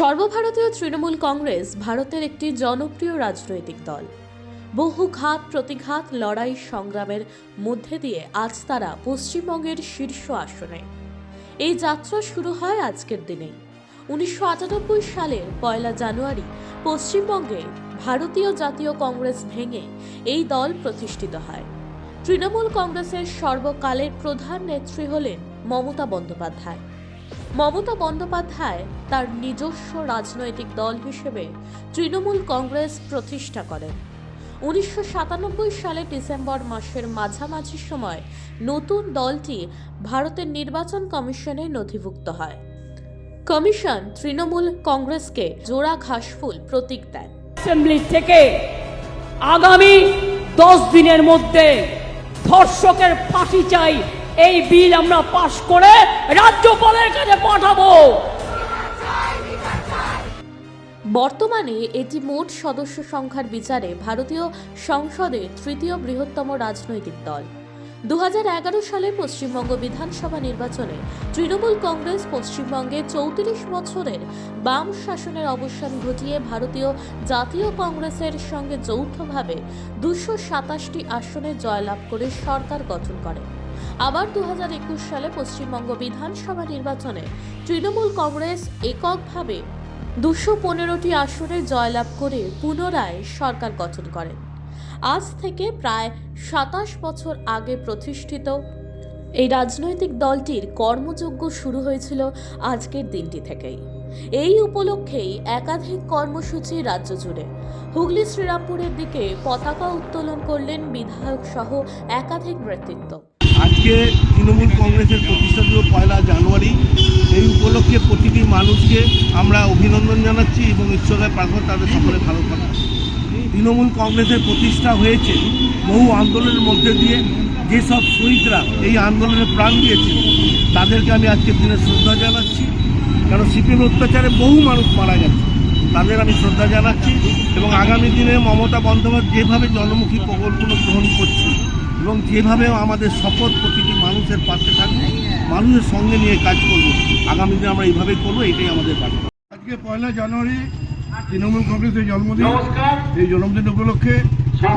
সর্বভারতীয় তৃণমূল কংগ্রেস ভারতের একটি জনপ্রিয় রাজনৈতিক দল। বহু ঘাত, প্রতিঘাত, লড়াই সংগ্রামের মধ্যে দিয়ে আজ তারা পশ্চিমবঙ্গের শীর্ষ আসনে। এই যাত্রা শুরু হয় আজকের দিনেই। উনিশশো আটানব্বই সালের পয়লা জানুয়ারি পশ্চিমবঙ্গে ভারতীয় জাতীয় কংগ্রেস ভেঙে এই দল প্রতিষ্ঠিত হয়। তৃণমূল কংগ্রেসের সর্বকালের প্রধান নেত্রী হলেন মমতা বন্দ্যোপাধ্যায়। মমতা বন্দ্যোপাধ্যায় তার নিজস্ব রাজনৈতিক দল হিসেবে তৃণমূল কংগ্রেস প্রতিষ্ঠা করেন। উনিশশো সাতানব্বই সালে ডিসেম্বর মাসের মাঝামাঝি সময় নতুন দলটি ভারতের নির্বাচন কমিশনে নথিভুক্ত হয়। কমিশন তৃণমূল কংগ্রেসকে জোড়া ঘাসফুল প্রতীক দেন অ্যাসেম্বলি থেকে আগামী দশ দিনের মধ্যে ধর্ষকের ফাঁসি চাই এই বিল আমরা পাশ করে রাজ্যপালের কাছে পাঠাবো। বর্তমানে এটি মোট সদস্য সংখ্যার বিচারে ভারতীয় সংসদের তৃতীয় বৃহত্তম রাজনৈতিক দল। দু সালে পশ্চিমবঙ্গ বিধানসভা নির্বাচনে তৃণমূল কংগ্রেস পশ্চিমবঙ্গে চৌত্রিশ বছরের বাম শাসনের অবসান ঘটিয়ে ভারতীয় জাতীয় কংগ্রেসের সঙ্গে যৌথভাবে দুশো সাতাশটি আসনে জয়লাভ করে সরকার গঠন করে। আবার দু হাজার একুশ সালে পশ্চিমবঙ্গ বিধানসভা নির্বাচনে তৃণমূল কংগ্রেস এককভাবে দুশো পনেরোটি আসনে জয়লাভ করে পুনরায় সরকার গঠন করেন। আজ থেকে প্রায় সাতাশ বছর আগে প্রতিষ্ঠিত এই রাজনৈতিক দলটির কর্মযজ্ঞ শুরু হয়েছিল আজকের দিনটি থেকেই। এই উপলক্ষেই একাধিক কর্মসূচি রাজ্য জুড়ে। হুগলি, শ্রীরামপুরের দিকে পতাকা উত্তোলন করলেন বিধায়ক সহ একাধিক নেতৃত্ব। আজকে তৃণমূল কংগ্রেসের প্রতিষ্ঠা দিবস পয়লা জানুয়ারি, এই উপলক্ষে প্রতিটি মানুষকে আমরা অভিনন্দন জানাচ্ছি এবং ঈশ্বরের প্রার্থনা তাদের সকলে ভালো থাকা তৃণমূল কংগ্রেসের প্রতিষ্ঠা হয়েছে বহু আন্দোলনের মধ্যে দিয়ে, যেসব শহীদরা এই আন্দোলনে প্রাণ দিয়েছে, তাদেরকে আমি আজকের দিনে শ্রদ্ধা জানাচ্ছি। কারণ সিপিএম অত্যাচারে বহু মানুষ মারা গেছে, তাদের আমি শ্রদ্ধা জানাচ্ছি এবং আগামী দিনে মমতা বন্দ্যোপাধ্যায় যেভাবে জনমুখী প্রকল্পগুলো গ্রহণ করছে এবং যেভাবে আমাদের শপথ প্রতিটি মানুষের পাশে থাকব মানুষের সঙ্গে নিয়ে কাজ করব। আগামী দিনে আমরা এইভাবে করব এটাই আমাদের বার্তা। আজকে পয়লা জানুয়ারি তৃণমূল কংগ্রেসের জন্মদিন। এই জন্মদিন উপলক্ষে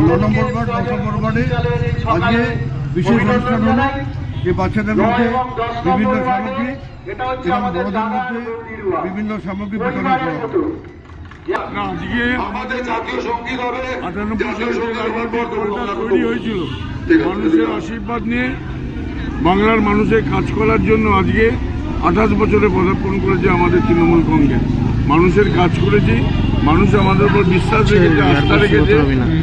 ন নম্বর ওয়ার্ড দশ নম্বর ওয়ার্ডে আজকে বিশেষ অনুষ্ঠান হলো যে বাচ্চাদের মধ্যে বিভিন্ন সামগ্রী এবং বড়দের মধ্যে বিভিন্ন সামগ্রী বিতরণ করা হবে। আজকে আমাদের জাতীয় সংগীত হবে আটানব্বই সালে তৈরি হয়েছিল। মানুষের আশীর্বাদ নিয়ে বাংলার মানুষের কাজ করার জন্য আজকে আঠাশ বছরে পদার্পণ করেছে আমাদের তৃণমূল কংগ্রেস। মানুষের কাজ করেছি মানুষ আমাদের উপর বিশ্বাস রেখেছে আস্থা রেখেছে।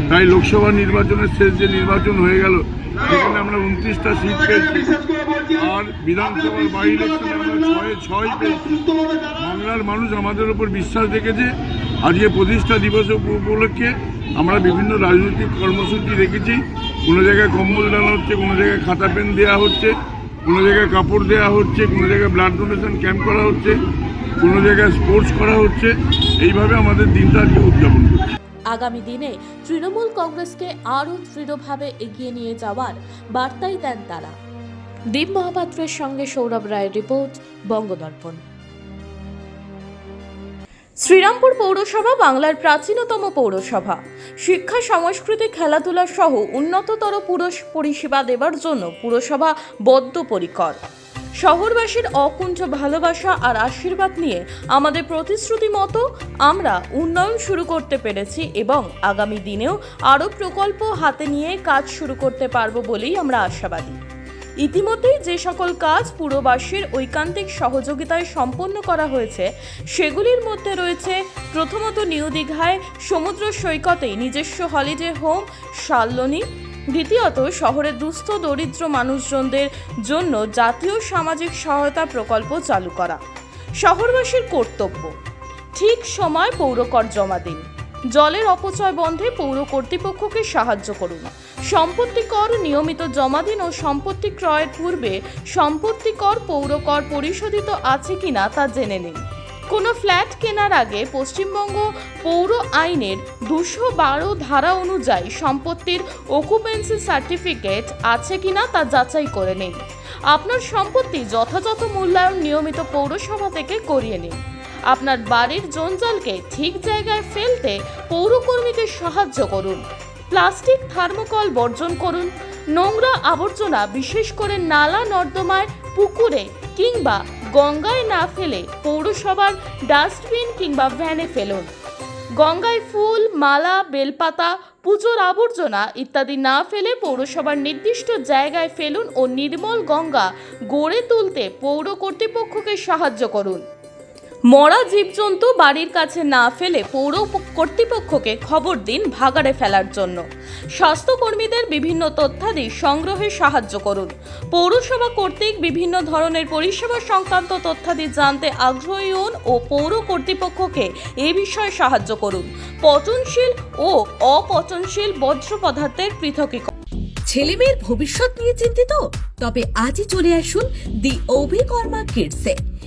তাই লোকসভা নির্বাচনের শেষ যে নির্বাচন হয়ে গেল সেখানে আমরা উনত্রিশটা সিট পেয়েছি। আর বিধানসভার বাই ইলেকশনে আমরা ছয়ে ছয় পেয়েছি। বাংলার মানুষ আমাদের উপর বিশ্বাস রেখেছে। আজকে প্রতিষ্ঠা দিবস উপ- উপলক্ষে আমরা বিভিন্ন রাজনৈতিক কর্মসূচি রেখেছি। কোনো জায়গায় কম্বল দেওয়া হচ্ছে, কোনো জায়গায় খাতা পেন দেওয়া হচ্ছে, কোনো জায়গায় কাপড় দেওয়া হচ্ছে, কোনো জায়গায় ব্লাড ডোনেশন ক্যাম্প করা হচ্ছে, কোনো জায়গায় স্পোর্টস করা হচ্ছে। এইভাবে আমাদের দিনটা আজকে উদযাপন করছি। আগামী দিনে তৃণমূল কংগ্রেসকে আরও দৃঢ়ভাবে এগিয়ে নিয়ে যাওয়ার বার্তাই দেন তারা। দীপ মহাপাত্রের সঙ্গে সৌরভ রায়ের রিপোর্ট, বঙ্গদর্পণ। শ্রীরামপুর পৌরসভা বাংলার প্রাচীনতম পৌরসভা। শিক্ষা, সংস্কৃতি, খেলাধুলা সহ উন্নততর পুরুষ পরিষেবা দেবার জন্য পুরসভা বদ্ধপরিকর। শহরবাসীর অকুণ্ঠ ভালোবাসা আর আশীর্বাদ নিয়ে আমাদের প্রতিশ্রুতি মতো আমরা উন্নয়ন শুরু করতে পেরেছি এবং আগামী দিনেও আরও প্রকল্প হাতে নিয়ে কাজ শুরু করতে পারব বলেই আমরা আশাবাদী। ইতিমধ্যেই যে সকল কাজ পুরবাসীর ঐকান্তিক সহযোগিতায় সম্পন্ন করা হয়েছে, সেগুলির মধ্যে রয়েছে প্রথমত নিউ দীঘায় সমুদ্র সৈকতে নিজস্ব হলিডে হোম শাল্লনি দ্বিতীয়ত শহরের দুস্থ দরিদ্র মানুষজনদের জন্য জাতীয় সামাজিক সহায়তা প্রকল্প চালু করা। শহরবাসীর কর্তব্য, ঠিক সময় পৌরকর জমা দিন। জলের অপচয় বন্ধে পৌর কর্তৃপক্ষকে সাহায্য করুন। সম্পত্তি কর নিয়মিত জমা দিন ও সম্পত্তি ক্রয়ের পূর্বে সম্পত্তি কর পৌর কর পরিশোধিত আছে কিনা তা জেনে নিন। কোনো ফ্ল্যাট কেনার আগে পশ্চিমবঙ্গ পৌর আইনের দুশো বারো ধারা অনুযায়ী সম্পত্তির অকুপেন্সি সার্টিফিকেট আছে কিনা তা যাচাই করে নিন। আপনার সম্পত্তি যথাযথ মূল্যায়ন নিয়মিত পৌরসভা থেকে করিয়ে নিন। আপনার বাড়ির জঞ্জালকে ঠিক জায়গায় ফেলতে পৌরকর্মীকে সাহায্য করুন। প্লাস্টিক থার্মোকল বর্জন করুন। নোংরা আবর্জনা বিশেষ করে নালা নর্দমায়, পুকুরে কিংবা গঙ্গায় না ফেলে পৌরসভার ডাস্টবিন কিংবা ভ্যানে ফেলুন। গঙ্গায় ফুল, মালা, বেলপাতা, পুজোর আবর্জনা ইত্যাদি না ফেলে পৌরসভার নির্দিষ্ট জায়গায় ফেলুন ও নির্মল গঙ্গা গড়ে তুলতে পৌর কর্তৃপক্ষকে সাহায্য করুন। মরা জীবজন্তু বাড়ির কাছে না ফেলে পৌর কর্তৃপক্ষকে খবর দিন ভাগাড়ে ফেলার জন্য। স্বাস্থ্যকর্মীদের বিভিন্ন তথ্যাদি সংগ্রহে সাহায্য করুন। পৌরসভা কর্তৃক বিভিন্ন ধরনের পরিষেবা সংক্রান্ত তথ্যাদি জানতে আগ্রহী হন ও পৌর কর্তৃপক্ষকে এ বিষয়ে সাহায্য করুন। পচনশীল ও অপচনশীল বজ্র পদার্থের পৃথকীকরণ। ছেলেমেয়ের ভবিষ্যৎ নিয়ে চিন্তিত? তবে আজই চলে আসুন দি অভিকর্মা কিডসে।